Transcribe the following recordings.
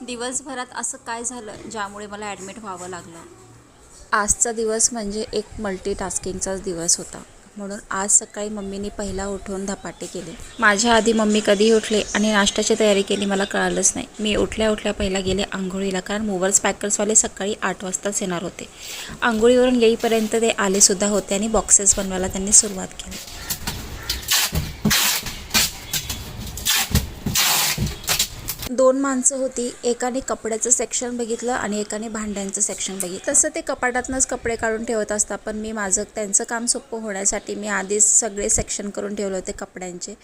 दिवसभरात असं काय झालं ज्यामुळे मला ॲडमिट व्हावं लागलं? आजचा दिवस म्हणजे एक मल्टीटास्किंगचाच दिवस होता. म्हणून आज सकाळी मम्मीनी पहिला उठून धपाटे केले. माझ्या आधी मम्मी कधी उठले आणि नाश्त्याची तयारी केली मला कळालंच नाही. मी उठल्या उठल्या पहिला गेले आंघोळीला कारण मोबाईल्स पॅकर्सवाले सकाळी आठ वाजताच येणार होते. आंघोळीवरून येईपर्यंत ते आलेसुद्धा होते आणि बॉक्सेस बनवायला त्यांनी सुरुवात केली. दोन माणसं होती. एकाने कपड्याचं सेक्शन बघितलं आणि एकाने भांड्यांचं सेक्शन बघितलं. तसं ते कपाटातनंच कपडे काढून ठेवत असतात पण मी माझं त्यांचं काम सोपं होण्यासाठी मी आधीच सगळे सेक्शन करून ठेवले होते कपड्यांचे.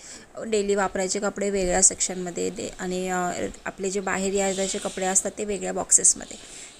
डेली वापरायचे कपडे वेगळ्या सेक्शनमध्ये दे आणि आपले जे बाहेर यायचे कपडे असतात ते वेगळ्या बॉक्सेसमध्ये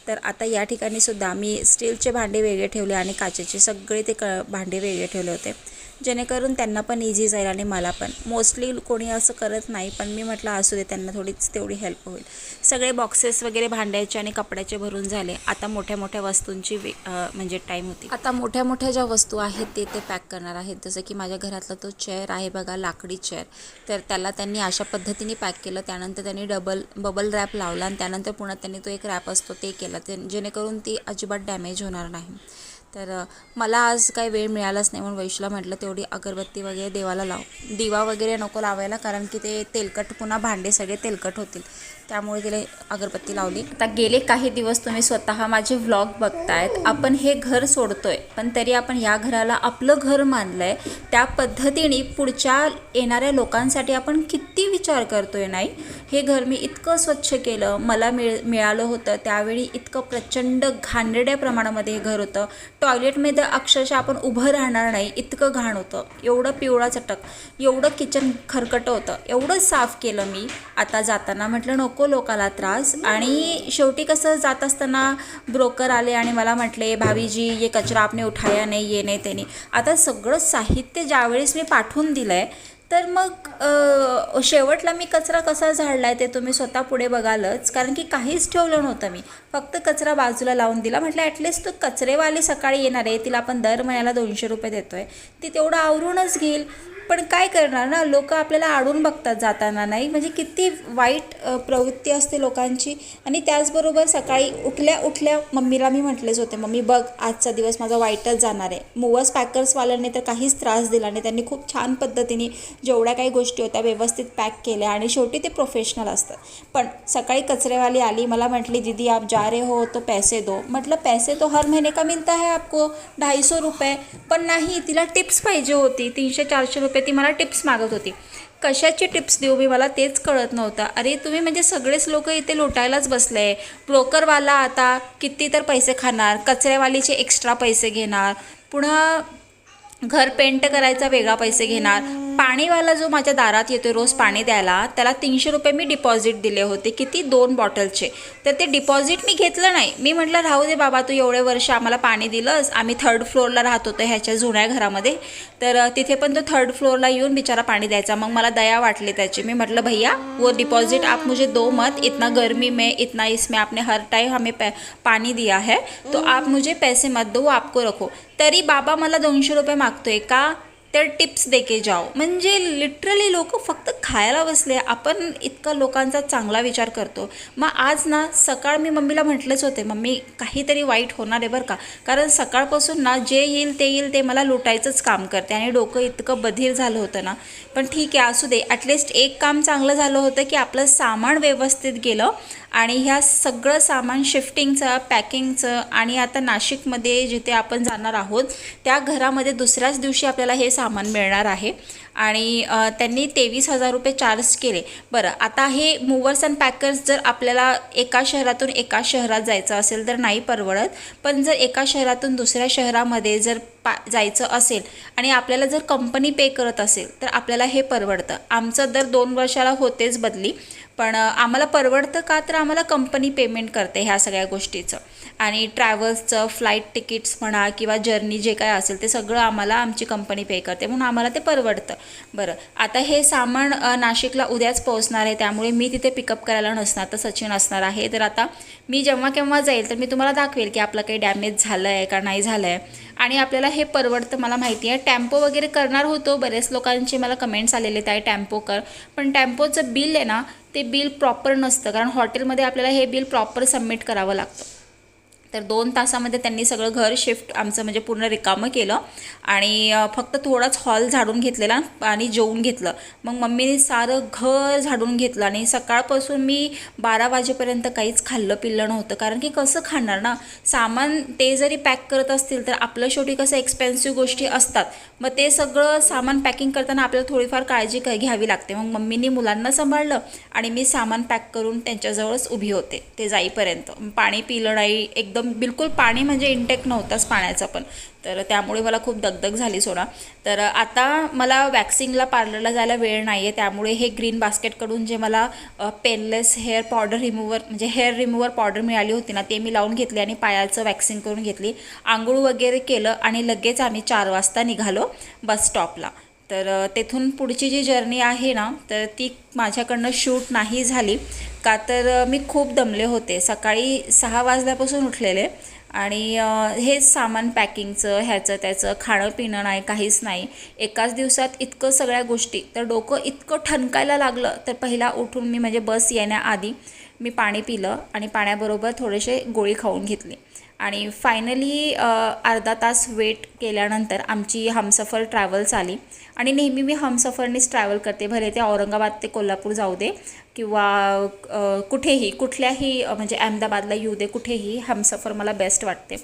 तर आता या ठिकाणी सुद्धा मी स्टीलचे भांडे वेगळे ठेवले आणि काचेचे सगळे ते क भांडे वेगळे ठेवले होते. जेणेकरून त्यांना पण इझी जाईल आणि मला पण. मोस्टली कोणी असं करत नाही पण मी म्हटलं असू दे त्यांना थोडीच तेवढी हेल्प होईल. सगळे बॉक्सेस वगैरे भांड्याचे आणि कपड्याचे भरून झाले. आता मोठ्या मोठ्या वस्तूंची वे म्हणजे टाईम होती. आता मोठ्या मोठ्या ज्या वस्तू आहेत ते ते पॅक करणार आहेत. जसं की माझ्या घरातला तो चेअर आहे बघा लाकडी चेअर तर त्याला त्यांनी अशा पद्धतीने पॅक केलं. त्यानंतर त्यांनी डबल बबल रॅप लावला आणि त्यानंतर पुन्हा त्यांनी तो एक रॅप असतो ते केला. ते जेणेकरून ती अजिबात डॅमेज होणार नाही. तर मला आज काही वेळ मिळालाच नाही म्हणून वैशूला म्हटलं तेवढी अगरबत्ती वगैरे देवाला लाव. दिवा वगैरे नको लावायला कारण की ते तेलकट पुन्हा भांडे सगळे तेलकट होतील. त्यामुळे तिला अगरबत्ती लावली. आता गेले काही दिवस तुम्ही स्वतः माझे व्लॉग बघतायत. आपण हे घर सोडतोय पण तरी आपण या घराला आपलं घर मानलं आहे त्या पद्धतीने पुढच्या येणाऱ्या लोकांसाठी आपण किती विचार करतोय नाही? हे घर मी इतकं स्वच्छ केलं मला मिळ मिळालं होतं. त्यावेळी इतकं प्रचंड घाणेरड्या प्रमाणामध्ये हे घर होतं. टॉयलेटमध्ये अक्षरशः आपण उभं राहणार नाही इतकं घाण होतं. एवढं पिवळा चटक एवढं किचन खरकटं होतं. एवढं साफ केलं मी. आता जाताना म्हटलं नको लोकाला त्रास. आणि शेवटी कसं जात असताना ब्रोकर आले आणि मला म्हटले भावीजी ये कचरा आपने उठाया नाही ये नाही त्याने आता सगळं साहित्य ज्यावेळेस मी पाठवून दिलं आहे तर मग शेवटला मी कचरा कसा झाडला आहे ते तुम्ही स्वतः पुढे बघालच. कारण की काहीच ठेवलं नव्हतं मी. फक्त कचरा बाजूला लावून दिला. म्हटलं ॲटलिस्ट तो कचरेवाली सकाळी येणार आहे. तिला आपण दर महिन्याला दोनशे रुपये देतो आहे ती तेवढं आवरूनच घेईल. पण काय करणार ना? लोक आपल्याला आडून बघतात जाताना नाही? म्हणजे किती वाईट प्रवृत्ती असते लोकांची. आणि त्याचबरोबर सकाळी उठल्या उठल्या मम्मीला मी म्हटलेच होते मम्मी बघ आजचा दिवस माझा वाईटच जाणार आहे. मुवस पॅकर्सवाल्यांनी तर काहीच त्रास दिला नाही. त्यांनी खूप छान पद्धतीने जेवढ्या काही गोष्टी होत्या व्यवस्थित पॅक केल्या आणि शेवटी ते प्रोफेशनल असतात. पण सकाळी कचरेवाली आली मला म्हटली दीदी आप जा रहे हो तो पैसे दो. म्हटलं पैसे तो हर महिने का मिलता है आपको? ढाई सौ रुपये पण नाही तिला टिप्स पाहिजे होती. तीनशे चारशे रुपये ती मला टिप्स मागत होती. कशाची टिप्स देऊ मी? मला तेच कळत नव्हतं. अरे तुम्ही म्हणजे सगळेच लोक इथे लुटायलाच बसले. ब्रोकरवाला आता किती तर पैसे खाणार कचरेवालीचे एक्स्ट्रा पैसे घेणार पुन्हा घर पेंट करायचा वेगळा पैसे घेणार. पाणीवाला जो माझ्या दारात येतो रोज पाणी द्यायला त्याला तीनशे रुपये मी डिपॉझिट दिले होते किती? दोन बॉटलचे तर ते डिपॉझिट मी घेतलं नाही. मी म्हटलं राहू दे बाबा तू एवढे वर्ष आम्हाला पाणी दिलंस. आम्ही थर्ड फ्लोअरला राहत होतो ह्याच्या जुन्या घरामध्ये. तर तिथे पण तो थर्ड फ्लोअरला येऊन बिचारा पाणी द्यायचा. मग मला दया वाटली त्याची. मी म्हटलं भैया वो डिपॉझिट आप मुझे दो मत. इतना गर्मी में इतना इसमें आपने हर टाइम हमें पाणी पानी दिया है. तो आप मुझे पैसे मत दो आपको रखो. तरी बाबा मला दोनशे रुपये मागतोय का? तर टिप्स देके जाओ. म्हणजे लिटरली लोक फक्त खायला बसले आपण इतका लोकांचा चांगला विचार करतो. मग आज ना सकाळ मी मम्मीला म्हटलंच होते मम्मी काहीतरी वाईट होणार आहे बरं का? कारण सकाळपासून ना जे येईल ते येईल ते मला लुटायचंच काम करते आणि डोकं इतकं बधीर झालं होतं ना. पण ठीक आहे असू दे. ॲटलिस्ट एक काम चांगलं झालं होतं की आपलं सामान व्यवस्थित गेलं आणि ह्या सगळं सामान शिफ्टिंगचं पॅकिंगचं आणि आता नाशिकमध्ये जिथे आपण जाणार आहोत त्या घरामध्ये दुसऱ्याच दिवशी आपल्याला हे सामान मिळणार आहे. आणि त्यांनी तेवीस हजार रुपये चार्ज केले. बरं आता हे मूवर्स अँड पॅकर्स जर आपल्याला एका शहरातून एका शहरात जायचं असेल तर नाही परवडत. पण जर एका शहरातून दुसऱ्या शहरामध्ये जर पा जायचं असेल आणि आपल्याला जर कंपनी पे करत असेल तर आपल्याला हे परवडतं. आमचं दर दोन वर्षाला होतेच बदली. पण आम्हाला परवडतं का? तर आम्हाला कंपनी पेमेंट करते ह्या सगळ्या गोष्टीचं. आणि ट्रॅव्हल्सचं फ्लाईट तिकीट्स म्हणा किंवा जर्नी जे काय असेल ते सगळं आम्हाला आमची कंपनी पे करते. म्हणून आम्हाला ते परवडतं. बरं. आता हे सामान नाशिकला उद्याच पोहोचणार आहे. त्यामुळे मी तिथे पिकअप करायला नसणार तर सचिन असणार आहे. तर आता मी जेव्हा केव्हा जाईल तर मी तुम्हाला दाखवेल की आपलं काही डॅमेज झालं आहे का नाही झालं आहे आणि आपल्याला हे परवडतं मला माहिती आहे. टॅम्पो वगैरे करणार होतो. बरेच लोकांचे मला कमेंट्स आलेले आहेत टॅम्पो कर. पण टॅम्पोचं बिल आहे ना ते बिल प्रॉपर नसतं. कारण हॉटेलमध्ये आपल्याला हे बिल प्रॉपर सबमिट करावं लागतं. तर दोन तासामध्ये त्यांनी सगळं घर शिफ्ट आमचं म्हणजे पूर्ण रिकामं केलं. आणि फक्त थोडाच हॉल झाडून घेतलेला आणि जेवून घेतलं. मग मम्मीने सारं घर झाडून घेतलं आणि सकाळपासून मी बारा वाजेपर्यंत काहीच खाल्लं पिल्लं नव्हतं. कारण की कसं खाणार ना? सामान ते जरी पॅक करत असतील तर आपलं शेवटी कसं एक्सपेन्सिव्ह गोष्टी असतात. मग ते सगळं सामान पॅकिंग करताना आपल्याला थोडीफार काळजी घ्यावी लागते. मग मम्मीनी मुलांना सांभाळलं आणि मी सामान पॅक करून त्यांच्याजवळच उभी होते ते जाईपर्यंत. पाणी पिलं नाही एकदम बिलकुल पाणी म्हणजे इंटेक नव्हताच पाण्याचा पण. तर त्यामुळे मला खूप दगदग झाली सोडा. तर आता मला वॅक्सिंगला पार्लरला जायला वेळ नाही आहे त्यामुळे हे ग्रीन बास्केटकडून जे मला पेनलेस हेअर पावडर रिमूव्हर म्हणजे हेअर रिमूव्हर पावडर मिळाली होती ना ते मी लावून घेतली आणि पायाचं वॅक्सिंग करून घेतली. आंघोळ वगैरे केलं आणि लगेच आम्ही चार वाजता निघालो बस स्टॉपला तर तेथून पुढची जी जर्नी आहे ना तर ती माझ्याकडनं शूट नाही झाली. का तर मी खूप दमले होते. सकाळी सहा वाजल्यापासून उठलेले आणि हेच सामान पॅकिंगचं ह्याचं त्याचं खाणं पिणं नाही काहीच नाही. एकाच दिवसात इतकं सगळ्या गोष्टी तर डोकं इतकं ठणकायला लागलं तर पहिला उठून मी म्हणजे बस येण्याआधी मी पाणी पिलं आणि पाण्याबरोबर थोडेसे गोळी खाऊन घेतली. आणि फायनली अर्धा तास वेट केल्यानंतर आमची हमसफर ट्रॅव्हल्स आली. आणि नेहमी मी हमसफरनीच ट्रॅव्हल करते. भले ते औरंगाबाद ते कोल्हापूर जाऊ दे किंवा कुठेही कुठल्याही म्हणजे अहमदाबादला येऊ दे कुठेही हमसफर मला बेस्ट वाटते.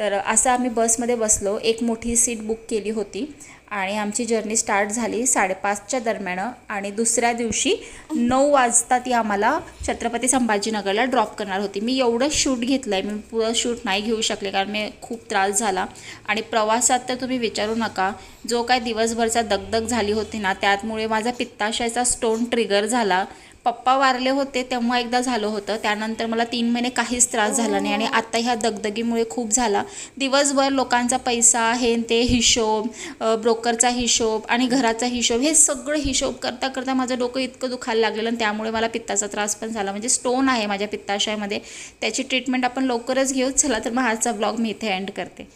तर असं आम्ही बसमध्ये बसलो. एक मोठी सीट बुक केली होती आणि आमची जर्नी स्टार्ट झाली साडेपाचच्या दरम्यान आणि दुसऱ्या दिवशी नऊ वाजता ती आम्हाला छत्रपती संभाजीनगरला ड्रॉप करणार होती. मी एवढं शूट घेतलं आहे मी पुरं शूट नाही घेऊ शकले कारण मी खूप त्रास झाला. आणि प्रवासात तर तुम्ही विचारू नका. जो काय दिवसभरचा दगदग झाली होती ना त्यातमुळे माझा पित्ताशयाचा स्टोन ट्रिगर झाला. पप्पा वारले होते तेव्हा एकदा झालं होतं. त्यानंतर मला तीन महिने काहीच त्रास झाला नाही आणि आता ह्या दगदगीमुळे खूप झाला. दिवसभर लोकांचा पैसा हे ते हिशोब ब्रोकरचा हिशोब आणि घराचा हिशोब हे सगळं हिशोब करता करता माझं डोकं इतकं दुखायला लागलेलं आणि त्यामुळे मला पित्ताचा त्रास पण झाला. म्हणजे स्टोन आहे माझ्या पित्ताशयामध्ये. त्याची ट्रीटमेंट आपण लवकरच घेऊ. चला तर मग आजचा ब्लॉग मी इथे एंड करते.